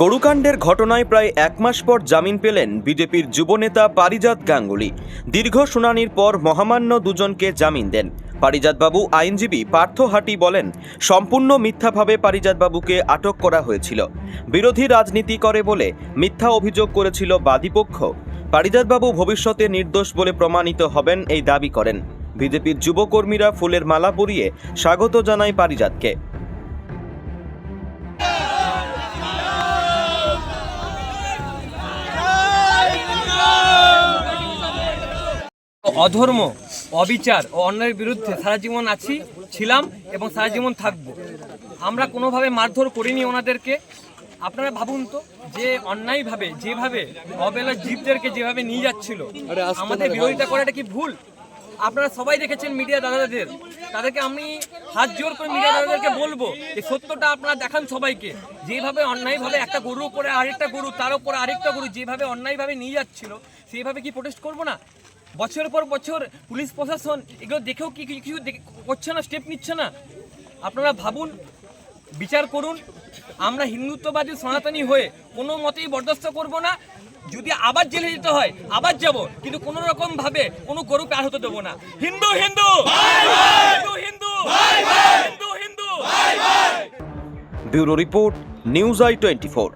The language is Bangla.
গরুকাণ্ডের ঘটনায় প্রায় এক মাস পর জামিন পেলেন বিজেপির যুবনেতা পারিজাত গাঙ্গুলি। দীর্ঘ শুনানির পর মহামান্য দুজনকে জামিন দেন। পারিজাতবাবু আইনজীবী পার্থ হাটি বলেন, সম্পূর্ণ মিথ্যাভাবে পারিজাতবাবুকে আটক করা হয়েছিল। বিরোধী রাজনীতি করে বলে মিথ্যা অভিযোগ করেছিল বাদীপক্ষ। পারিজাতবাবু ভবিষ্যতে নির্দোষ বলে প্রমাণিত হবেন এই দাবি করেন। বিজেপির যুবকর্মীরা ফুলের মালা পরিয়ে স্বাগত জানায় পারিজাতকে। অধর্ম অবিচার ও অন্যায়ের বিরুদ্ধে সারা জীবন আছি ছিলাম এবং সারা জীবন থাকব। আমরা কোনোভাবে মারধর করিনি ওনাদেরকে। আপনারা ভাবুন তো যে অন্যায়ভাবে যেভাবে অবেলা জীবদেরকে যেভাবে নিয়ে যাচ্ছিল আমাদের বিরোধিতা করাটা কি ভুল? আপনারা সবাই দেখেছেন মিডিয়া দাদাদের। তাদেরকে আমি হাত জোর করে মিডিয়া দাদাদেরকে বলব যে সত্যটা আপনারা দেখান সবাইকে। যেভাবে অন্যায়ভাবে একটা গরুর উপরে আরেকটা গরু তার উপরে আরেকটা গরু যেভাবে অন্যায়ভাবে নিয়ে যাচ্ছিল সেইভাবে কি প্রোটেস্ট করব না? বছরের পর বছর পুলিশ প্রশাসন এগুলো দেখেও কি কিছু দেখে- করছে না স্টেপ নিচ্ছে না? আপনারা ভাবুন, বিচার করুন, আমরা হিন্দুত্ববাদী সনাতনী হয়ে কোনো মতেই বরদাস্ত করব না। যদি আবার জেলে যেতে হয়, আবার যাব, কিন্তু কোনো রকম ভাবে কোনো গরু পার হতে দেবো না। Hindu Hindu! Hindu Hindu! Hindu Hindu! Bureau report, news I twenty four